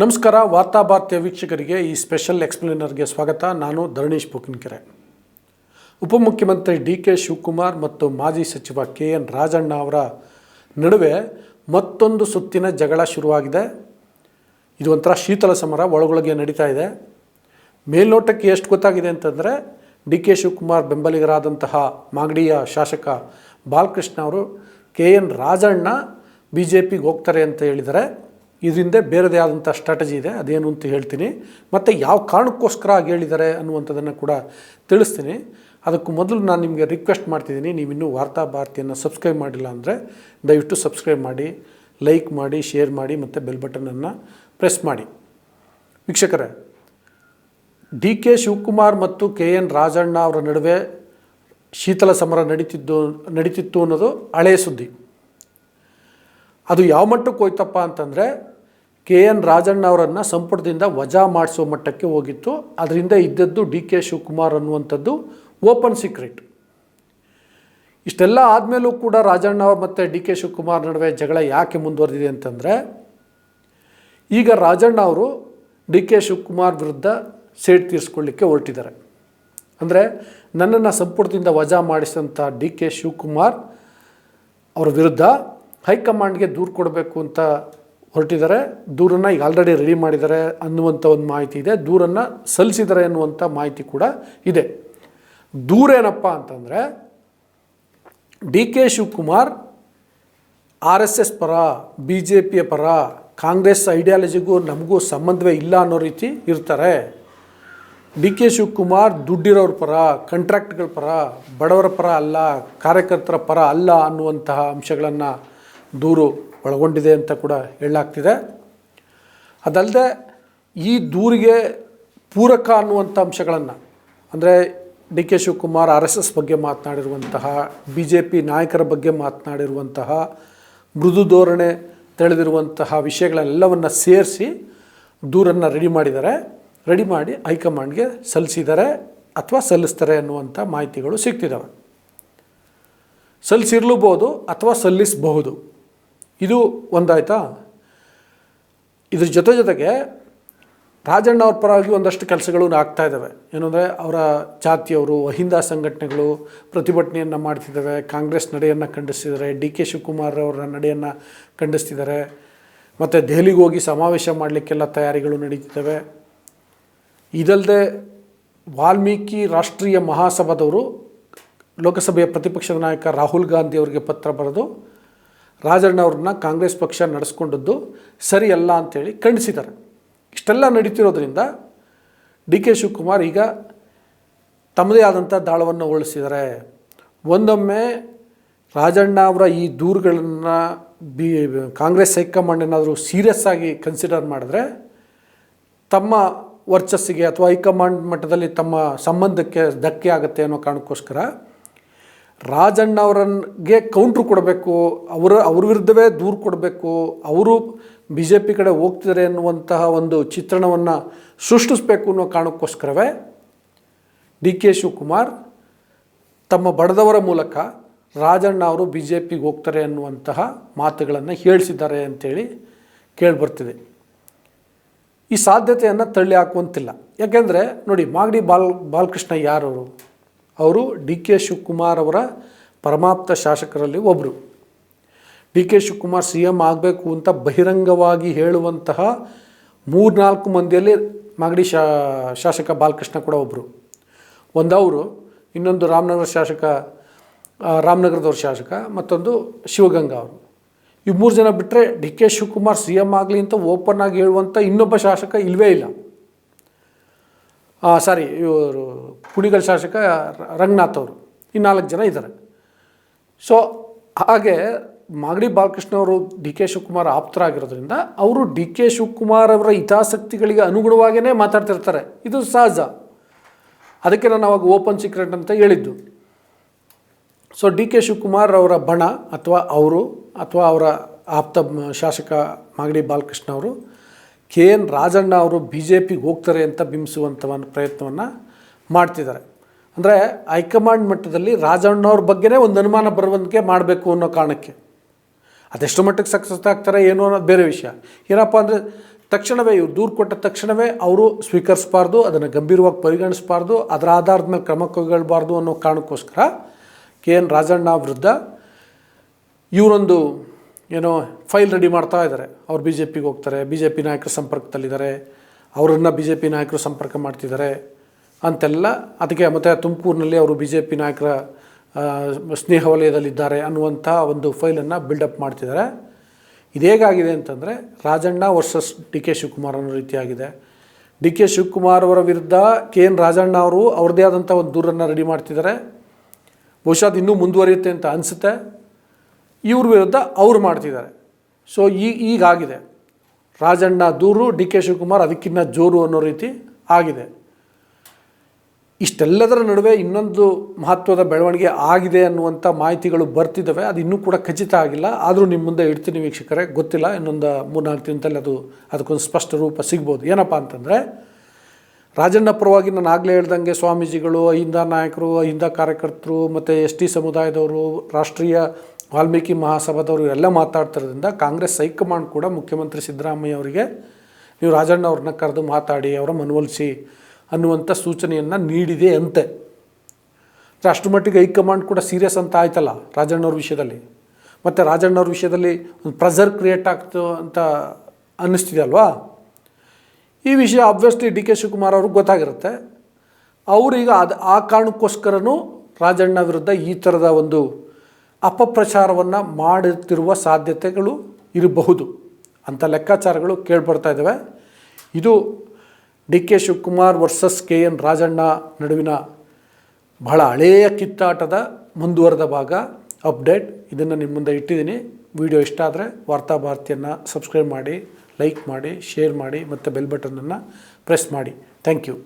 ನಮಸ್ಕಾರ ವಾರ್ತಾಭಾರತೀಯ ವೀಕ್ಷಕರಿಗೆ ಈ ಸ್ಪೆಷಲ್ ಎಕ್ಸ್ಪ್ಲೇನರ್ಗೆ ಸ್ವಾಗತ. ನಾನು ಧರಣೀಶ್ ಪುಕಿನ್ಕೆರೆ. ಉಪಮುಖ್ಯಮಂತ್ರಿ ಡಿ ಕೆ ಶಿವಕುಮಾರ್ ಮತ್ತು ಮಾಜಿ ಸಚಿವ ಕೆ ಎನ್ ರಾಜಣ್ಣ ಅವರ ನಡುವೆ ಮತ್ತೊಂದು ಸುತ್ತಿನ ಜಗಳ ಶುರುವಾಗಿದೆ. ಇದು ಒಂಥರ ಶೀತಲ ಸಮರ, ಒಳಗೊಳಗೆ ನಡೀತಾ ಇದೆ. ಮೇಲ್ನೋಟಕ್ಕೆ ಎಷ್ಟು ಗೊತ್ತಾಗಿದೆ ಅಂತಂದರೆ, ಡಿ ಕೆ ಶಿವಕುಮಾರ್ ಬೆಂಬಲಿಗರಾದಂತಹ ಮಾಗಡಿಯ ಶಾಸಕ ಬಾಲಕೃಷ್ಣ ಅವರು K N Rajanna B J ಪಿಗೆ ಹೋಗ್ತಾರೆ ಅಂತ ಹೇಳಿದ್ದಾರೆ. ಇದರಿಂದ ಬೇರೆದೇ ಆದಂಥ ಸ್ಟ್ರಾಟಜಿ ಇದೆ, ಅದೇನು ಅಂತ ಹೇಳ್ತೀನಿ. ಮತ್ತು ಯಾವ ಕಾರಣಕ್ಕೋಸ್ಕರ ಆಗಿ ಹೇಳಿದ್ದಾರೆ ಅನ್ನುವಂಥದ್ದನ್ನು ಕೂಡ ತಿಳಿಸ್ತೀನಿ. ಅದಕ್ಕೂ ಮೊದಲು ನಾನು ನಿಮಗೆ ರಿಕ್ವೆಸ್ಟ್ ಮಾಡ್ತಿದ್ದೀನಿ ನೀವಿನ್ನೂ ವಾರ್ತಾ ಭಾರತಿಯನ್ನು ಸಬ್ಸ್ಕ್ರೈಬ್ ಮಾಡಿಲ್ಲ ಅಂದರೆ ದಯವಿಟ್ಟು ಸಬ್ಸ್ಕ್ರೈಬ್ ಮಾಡಿ ಲೈಕ್ ಮಾಡಿ ಶೇರ್ ಮಾಡಿ, ಮತ್ತು ಬೆಲ್ ಬಟನನ್ನು ಪ್ರೆಸ್ ಮಾಡಿ. ವೀಕ್ಷಕರೇ, ಡಿ ಕೆ ಶಿವಕುಮಾರ್ ಮತ್ತು ಕೆ ಎನ್ ರಾಜಣ್ಣ ಅವರ ನಡುವೆ ಶೀತಲ ಸಮರ ನಡೀತಿದ್ದು, ನಡೀತಿತ್ತು ಅನ್ನೋದು ಹಳೆಯ ಸುದ್ದಿ. ಅದು ಯಾವ ಮಟ್ಟಕ್ಕೆ ಹೋಯ್ತಪ್ಪ ಅಂತಂದರೆ ಕೆ ಎನ್ ರಾಜಣ್ಣ ಅವರನ್ನು ಸಂಪುಟದಿಂದ ವಜಾ ಮಾಡಿಸೋ ಮಟ್ಟಕ್ಕೆ ಹೋಗಿತ್ತು. ಅದರಿಂದ ಇದ್ದದ್ದು ಡಿ ಕೆ ಶಿವಕುಮಾರ್ ಅನ್ನುವಂಥದ್ದು ಓಪನ್ ಸೀಕ್ರೆಟ್. ಇಷ್ಟೆಲ್ಲ ಆದಮೇಲೂ ಕೂಡ ರಾಜಣ್ಣ ಮತ್ತು ಡಿ ಕೆ ಶಿವಕುಮಾರ್ ನಡುವೆ ಜಗಳ ಯಾಕೆ ಮುಂದುವರೆದಿದೆ ಅಂತಂದರೆ, ಈಗ ರಾಜಣ್ಣ ಅವರು ಡಿ ಕೆ ಶಿವಕುಮಾರ್ ವಿರುದ್ಧ ಸೇಡ್ ತೀರಿಸ್ಕೊಳ್ಳಿಕ್ಕೆ ಹೊರಟಿದ್ದಾರೆ. ಅಂದರೆ ನನ್ನನ್ನು ಸಂಪುಟದಿಂದ ವಜಾ ಮಾಡಿಸಿದಂಥ ಡಿ ಕೆ ಶಿವಕುಮಾರ್ ಅವರ ವಿರುದ್ಧ ಹೈಕಮಾಂಡ್ಗೆ ದೂರು ಕೊಡಬೇಕು ಅಂತ ಹೊರಟಿದ್ದಾರೆ, ದೂರನ್ನು ಈಗ ಆಲ್ರೆಡಿ ರೆಡಿ ಮಾಡಿದ್ದಾರೆ ಅನ್ನುವಂಥ ಒಂದು ಮಾಹಿತಿ ಇದೆ. ದೂರನ್ನು ಸಲ್ಲಿಸಿದ್ದಾರೆ ಅನ್ನುವಂಥ ಮಾಹಿತಿ ಕೂಡ ಇದೆ. ದೂರೇನಪ್ಪ ಅಂತಂದರೆ, D K Shivakumar, R S S ಪರ, ಬಿ ಜೆ ಪಿಯ ಪರ, ಕಾಂಗ್ರೆಸ್ ಐಡಿಯಾಲಜಿಗೂ ನಮಗೂ ಸಂಬಂಧವೇ ಇಲ್ಲ ಅನ್ನೋ ರೀತಿ ಇರ್ತಾರೆ. ಡಿ ಕೆ ಶಿವಕುಮಾರ್ ದುಡ್ಡಿರೋರ ಪರ ಕಾಂಟ್ರಾಕ್ಟ್ಗಳ ಪರ, ಬಡವರ ಪರ ಅಲ್ಲ, ಕಾರ್ಯಕರ್ತರ ಪರ ಅಲ್ಲ ಅನ್ನುವಂತಹ ಅಂಶಗಳನ್ನು ದೂರು ಒಳಗೊಂಡಿದೆ ಅಂತ ಕೂಡ ಹೇಳಲಾಗ್ತಿದೆ. ಅದಲ್ಲದೆ ಈ ದೂರಿಗೆ ಪೂರಕ ಅನ್ನುವಂಥ ಅಂಶಗಳನ್ನು, ಅಂದರೆ D K Shivakumar R S S ಬಗ್ಗೆ ಮಾತನಾಡಿರುವಂತಹ, ಬಿ ಜೆ ಪಿ ನಾಯಕರ ಬಗ್ಗೆ ಮಾತನಾಡಿರುವಂತಹ, ಮೃದು ಧೋರಣೆ ತಿಳಿದಿರುವಂತಹ ವಿಷಯಗಳೆಲ್ಲವನ್ನು ಸೇರಿಸಿ ದೂರನ್ನು ರೆಡಿ ಮಾಡಿದ್ದಾರೆ. ರೆಡಿ ಮಾಡಿ ಹೈಕಮಾಂಡ್ಗೆ ಸಲ್ಲಿಸಿದ್ದಾರೆ ಅಥವಾ ಸಲ್ಲಿಸ್ತಾರೆ ಅನ್ನುವಂಥ ಮಾಹಿತಿಗಳು ಸಿಗ್ತಿದ್ದಾವೆ ಸಲ್ಲಿಸಿರ್ಲೂಬೋದು ಅಥವಾ ಸಲ್ಲಿಸಬಹುದು. ಇದು ಒಂದಾಯ್ತಾ? ಇದ್ರ ಜೊತೆ ಜೊತೆಗೆ ರಾಜಣ್ಣ ಅವ್ರ ಪರವಾಗಿ ಒಂದಷ್ಟು ಕೆಲಸಗಳು ಆಗ್ತಾ ಇದ್ದಾವೆ. ಏನಂದರೆ ಅವರ ಜಾತಿಯವರು, ಅಹಿಂದ ಸಂಘಟನೆಗಳು ಪ್ರತಿಭಟನೆಯನ್ನು ಮಾಡ್ತಿದ್ದಾವೆ. ಕಾಂಗ್ರೆಸ್ ನಡೆಯನ್ನು ಖಂಡಿಸ್ತಿದ್ದಾರೆ. ಡಿ ಕೆ ಶಿವಕುಮಾರ್ ಅವರ ನಡೆಯನ್ನು ಖಂಡಿಸ್ತಿದ್ದಾರೆ. ಮತ್ತು ದೆಹಲಿಗೆ ಹೋಗಿ ಸಮಾವೇಶ ಮಾಡಲಿಕ್ಕೆಲ್ಲ ತಯಾರಿಗಳು ನಡೀತಿದ್ದಾವೆ. ಇದಲ್ಲದೆ ವಾಲ್ಮೀಕಿ ರಾಷ್ಟ್ರೀಯ ಮಹಾಸಭಾದವರು ಲೋಕಸಭೆಯ ಪ್ರತಿಪಕ್ಷದ ನಾಯಕ ರಾಹುಲ್ ಗಾಂಧಿ ಅವರಿಗೆ ಪತ್ರ ಬರೆದು ರಾಜಣ್ಣ ಅವ್ರನ್ನ ಕಾಂಗ್ರೆಸ್ ಪಕ್ಷ ನಡೆಸ್ಕೊಂಡದ್ದು ಸರಿಯಲ್ಲ ಅಂಥೇಳಿ ಖಂಡಿಸಿದ್ದಾರೆ. ಇಷ್ಟೆಲ್ಲ ನಡೀತಿರೋದ್ರಿಂದ ಡಿ ಕೆ ಶಿವಕುಮಾರ್ ಈಗ ತಮ್ಮದೇ ಆದಂಥ ದಾಳವನ್ನು ಉಳಿಸಿದ್ದಾರೆ ಒಂದೊಮ್ಮೆ ರಾಜಣ್ಣ ಅವರ ಈ ದೂರುಗಳನ್ನು ಬಿ ಕಾಂಗ್ರೆಸ್ ಹೈಕಮಾಂಡ್ ಏನಾದರೂ ಸೀರಿಯಸ್ ಆಗಿ ಕನ್ಸಿಡರ್ ಮಾಡಿದ್ರೆ ತಮ್ಮ ವರ್ಚಸ್ಸಿಗೆ ಅಥವಾ ಹೈಕಮಾಂಡ್ ಮಟ್ಟದಲ್ಲಿ ತಮ್ಮ ಸಂಬಂಧಕ್ಕೆ ಧಕ್ಕೆ ಆಗುತ್ತೆ ಅನ್ನೋ ಕಾರಣಕ್ಕೋಸ್ಕರ ರಾಜಣ್ಣ ಅವರನ್ಗೆ ಕೌಂಟ್ರ್ ಕೊಡಬೇಕು, ಅವರ, ಅವ್ರ ವಿರುದ್ಧವೇ ದೂರು ಕೊಡಬೇಕು, ಅವರು ಬಿ ಜೆ ಪಿ ಕಡೆ ಹೋಗ್ತಿದ್ದಾರೆ ಅನ್ನುವಂತಹ ಒಂದು ಚಿತ್ರಣವನ್ನು ಸೃಷ್ಟಿಸಬೇಕು ಅನ್ನೋ ಕಾರಣಕ್ಕೋಸ್ಕರವೇ ಡಿ ಕೆ ಶಿವಕುಮಾರ್ ತಮ್ಮ ಬಡದವರ ಮೂಲಕ ರಾಜಣ್ಣ ಅವರು ಬಿ ಜೆ ಪಿಗೆ ಹೋಗ್ತಾರೆ ಅನ್ನುವಂತಹ ಮಾತುಗಳನ್ನು ಹೇಳಿಸಿದ್ದಾರೆ ಅಂತೇಳಿ ಕೇಳಿಬರ್ತಿದೆ. ಈ ಸಾಧ್ಯತೆಯನ್ನು ತಳ್ಳಿ ಹಾಕುವಂತಿಲ್ಲ. ಯಾಕೆಂದರೆ ನೋಡಿ ಮಾಗಡಿ ಬಾಲ್, ಬಾಲಕೃಷ್ಣ ಯಾರವರು? ಅವರು ಡಿ ಕೆ ಶಿವಕುಮಾರ್ ಅವರ ಪರಮಾಪ್ತ ಶಾಸಕರಲ್ಲಿ ಒಬ್ಬರು D K Shivakumar C M ಆಗಬೇಕು ಅಂತ ಬಹಿರಂಗವಾಗಿ ಹೇಳುವಂತಹ ಮೂರ್ನಾಲ್ಕು ಮಂದಿಯಲ್ಲಿ ಮಾಗಡಿ ಶಾ, ಶಾಸಕ ಬಾಲಕೃಷ್ಣ ಕೂಡ ಒಬ್ಬರು ಒಂದವರು, ಇನ್ನೊಂದು ರಾಮನಗರ ಶಾಸಕ ರಾಮನಗರದವ್ರ ಶಾಸಕ, ಮತ್ತೊಂದು ಶಿವಗಂಗಾ ಅವರು. ಈ ಮೂರು ಜನ ಬಿಟ್ಟರೆ D K Shivakumar C M ಆಗಲಿ ಅಂತ ಓಪನ್ ಆಗಿ ಹೇಳುವಂಥ ಇನ್ನೊಬ್ಬ ಶಾಸಕ ಇಲ್ಲವೇ ಇಲ್ಲ. ಸಾರಿ, ಇವರು ಕುಣಿಗಲ್ ಶಾಸಕ ರಂಗನಾಥ್ ಅವರು. ಈ ನಾಲ್ಕು ಜನ ಇದ್ದಾರೆ. ಸೊ ಹಾಗೆ ಮಾಗಡಿ ಬಾಲಕೃಷ್ಣ ಅವರು ಡಿ ಕೆ ಶಿವಕುಮಾರ್ ಆಪ್ತರಾಗಿರೋದ್ರಿಂದ ಅವರು ಡಿ ಕೆ ಶಿವಕುಮಾರ್ ಅವರ ಹಿತಾಸಕ್ತಿಗಳಿಗೆ ಅನುಗುಣವಾಗಿಯೇ ಮಾತಾಡ್ತಿರ್ತಾರೆ. ಇದು ಸಹಜ. ಅದಕ್ಕೆ ನಾನು ಅವಾಗ ಓಪನ್ ಸೀಕ್ರೆಟ್ ಅಂತ ಹೇಳಿದ್ದು. ಸೊ ಡಿ ಕೆ ಶಿವಕುಮಾರ್ ಅವರ ಬಣ ಅಥವಾ ಅವರು ಅಥವಾ ಅವರ ಆಪ್ತ ಶಾಸಕ ಮಾಗಡಿ ಬಾಲಕೃಷ್ಣ ಅವರು ಕೆ ಎನ್ ರಾಜಣ್ಣ ಅವರು ಬಿ ಜೆ ಪಿಗೆ ಹೋಗ್ತಾರೆ ಅಂತ ಬಿಂಬಿಸುವಂಥ ಒಂದು ಪ್ರಯತ್ನವನ್ನು ಮಾಡ್ತಿದ್ದಾರೆ. ಅಂದರೆ ಹೈಕಮಾಂಡ್ ಮಟ್ಟದಲ್ಲಿ ರಾಜಣ್ಣ ಅವ್ರ ಬಗ್ಗೆನೇ ಒಂದು ಅನುಮಾನ ಬರುವಂತೆ ಮಾಡಬೇಕು ಅನ್ನೋ ಕಾರಣಕ್ಕೆ. ಅದೆಷ್ಟು ಮಟ್ಟಕ್ಕೆ ಸಕ್ಸಸ್ ಆಗ್ತಾರೆ ಏನೋ ಅನ್ನೋದು ಬೇರೆ ವಿಷಯ. ಏನಪ್ಪ ಅಂದರೆ ತಕ್ಷಣವೇ ಇವ್ರು ದೂರು ಕೊಟ್ಟ ತಕ್ಷಣವೇ ಅವರು ಸ್ವೀಕರಿಸಬಾರ್ದು, ಅದನ್ನು ಗಂಭೀರವಾಗಿ ಪರಿಗಣಿಸಬಾರ್ದು, ಅದರ ಆಧಾರದ ಮೇಲೆ ಕ್ರಮ ಕೈಗೊಳ್ಳಬಾರ್ದು ಅನ್ನೋ ಕಾರಣಕ್ಕೋಸ್ಕರ ಕೆ ಎನ್ ರಾಜಣ್ಣ ವಿರುದ್ಧ ಇವರೊಂದು ಏನೋ ಫೈಲ್ ರೆಡಿ ಮಾಡ್ತಾ ಇದ್ದಾರೆ. ಅವ್ರು ಬಿ ಜೆ ಪಿಗೆ ಹೋಗ್ತಾರೆ ಬಿ ಜೆ ಪಿ ನಾಯಕರ ಸಂಪರ್ಕದಲ್ಲಿದ್ದಾರೆ, ಅವರನ್ನು ಬಿ ಜೆ ಪಿ ನಾಯಕರು ಸಂಪರ್ಕ ಮಾಡ್ತಿದ್ದಾರೆ ಅಂತೆಲ್ಲ ಅದಕ್ಕೆ ಮತ್ತು ತುಮಕೂರಿನಲ್ಲಿ ಅವರು ಬಿ ಜೆ ಪಿ ನಾಯಕರ ಸ್ನೇಹ ವಲಯದಲ್ಲಿದ್ದಾರೆ ಅನ್ನುವಂಥ ಒಂದು ಫೈಲನ್ನು ಬಿಲ್ಡಪ್ ಮಾಡ್ತಿದ್ದಾರೆ. ಇದೇಗಾಗಿದೆ ಅಂತಂದರೆ Rajanna versus D K Shivakumar ಅನ್ನೋ ರೀತಿಯಾಗಿದೆ. ಡಿ ಕೆ ಶಿವಕುಮಾರ್ ಅವರ ವಿರುದ್ಧ ಕೆ ಎನ್ ರಾಜಣ್ಣ ಅವರು ಅವ್ರದ್ದೇ ಆದಂಥ ಒಂದು ದೂರನ್ನು ರೆಡಿ ಮಾಡ್ತಿದ್ದಾರೆ. ಬಹುಶಃ ಅದು ಇನ್ನೂ ಮುಂದುವರಿಯುತ್ತೆ ಅಂತ ಅನಿಸುತ್ತೆ. ಇವ್ರ ವಿರುದ್ಧ ಅವ್ರು ಮಾಡ್ತಿದ್ದಾರೆ. ಸೊ ಈ, ಈಗಾಗಿದೆ. ರಾಜಣ್ಣ ದೂರು, ಡಿ ಕೆ ಶಿವಕುಮಾರ್ ಅದಕ್ಕಿಂತ ಜೋರು ಅನ್ನೋ ರೀತಿ ಆಗಿದೆ. ಇಷ್ಟೆಲ್ಲದರ ನಡುವೆ ಇನ್ನೊಂದು ಮಹತ್ವದ ಬೆಳವಣಿಗೆ ಆಗಿದೆ ಅನ್ನುವಂಥ ಮಾಹಿತಿಗಳು ಬರ್ತಿದ್ದಾವೆ. ಅದು ಇನ್ನೂ ಕೂಡ ಖಚಿತ ಆಗಿಲ್ಲ. ಆದರೂ ನಿಮ್ಮ ಮುಂದೆ ಇಡ್ತೀನಿ ವೀಕ್ಷಕರೇ. ಗೊತ್ತಿಲ್ಲ, ಇನ್ನೊಂದು ಮೂರ್ನಾಲ್ಕು ದಿನದಲ್ಲಿ ಅದು, ಅದಕ್ಕೊಂದು ಸ್ಪಷ್ಟ ರೂಪ ಸಿಗ್ಬೋದು. ಏನಪ್ಪ ಅಂತಂದರೆ, ರಾಜಣ್ಣ ಪರವಾಗಿ ನಾನು ಆಗಲೇ ಹೇಳ್ದಂಗೆ ಸ್ವಾಮೀಜಿಗಳು, ಅಹಿಂದ ನಾಯಕರು, ಅಹಿಂದ ಕಾರ್ಯಕರ್ತರು, ಮತ್ತು ಎಸ್ ಟಿ ಸಮುದಾಯದವರು, ರಾಷ್ಟ್ರೀಯ ವಾಲ್ಮೀಕಿ ಮಹಾಸಭಾದವರು ಎಲ್ಲ ಮಾತಾಡ್ತಿರೋದ್ರಿಂದ ಕಾಂಗ್ರೆಸ್ ಹೈಕಮಾಂಡ್ ಕೂಡ ಮುಖ್ಯಮಂತ್ರಿ ಸಿದ್ದರಾಮಯ್ಯ ಅವರಿಗೆ ನೀವು ರಾಜಣ್ಣ ಅವ್ರನ್ನ ಕರೆದು ಮಾತಾಡಿ, ಅವರ ಮನವೊಲಿಸಿ ಅನ್ನುವಂಥ ಸೂಚನೆಯನ್ನು ನೀಡಿದೆ ಅಂತೆ. ಅಷ್ಟು ಮಟ್ಟಿಗೆ ಹೈಕಮಾಂಡ್ ಕೂಡ ಸೀರಿಯಸ್ ಅಂತ ಆಯ್ತಲ್ಲ ರಾಜಣ್ಣವ್ರ ವಿಷಯದಲ್ಲಿ. ಮತ್ತು ರಾಜಣ್ಣವ್ರ ವಿಷಯದಲ್ಲಿ ಒಂದು ಪ್ರೆಸರ್ ಕ್ರಿಯೇಟ್ ಆಗ್ತು ಅಂತ ಅನ್ನಿಸ್ತಿದೆ ಅಲ್ವಾ? ಈ ವಿಷಯ ಆಬ್ವಿಯಸ್ಲಿ ಡಿ ಕೆ ಶಿವಕುಮಾರ್ ಅವ್ರಿಗೆ ಗೊತ್ತಾಗಿರುತ್ತೆ. ಅವರೀಗ ಅದು ಆ ಕಾರಣಕ್ಕೋಸ್ಕರನೂ ರಾಜಣ್ಣ ವಿರುದ್ಧ ಈ ಥರದ ಒಂದು ಅಪಪ್ರಚಾರವನ್ನು ಮಾಡುತ್ತಿರುವ ಸಾಧ್ಯತೆಗಳು ಇರಬಹುದು ಅಂಥ ಲೆಕ್ಕಾಚಾರಗಳು ಕೇಳ್ಬರ್ತಾ ಇದ್ದಾವೆ ಇದು D K Shivakumar versus K N Rajanna ನಡುವಿನ ಬಹಳ ಹಳೆಯ ಕಿತ್ತಾಟದ ಮುಂದುವರೆದ ಭಾಗ. ಅಪ್ಡೇಟ್ ಇದನ್ನು ನಿಮ್ಮ ಮುಂದೆ ಇಟ್ಟಿದ್ದೀನಿ. ವಿಡಿಯೋ ಇಷ್ಟ ಆದರೆ ವಾರ್ತಾ ಭಾರತಿಯನ್ನು ಸಬ್ಸ್ಕ್ರೈಬ್ ಮಾಡಿ, ಲೈಕ್ ಮಾಡಿ, ಶೇರ್ ಮಾಡಿ ಮತ್ತು ಬೆಲ್ ಬಟನನ್ನು ಪ್ರೆಸ್ ಮಾಡಿ. Thank you.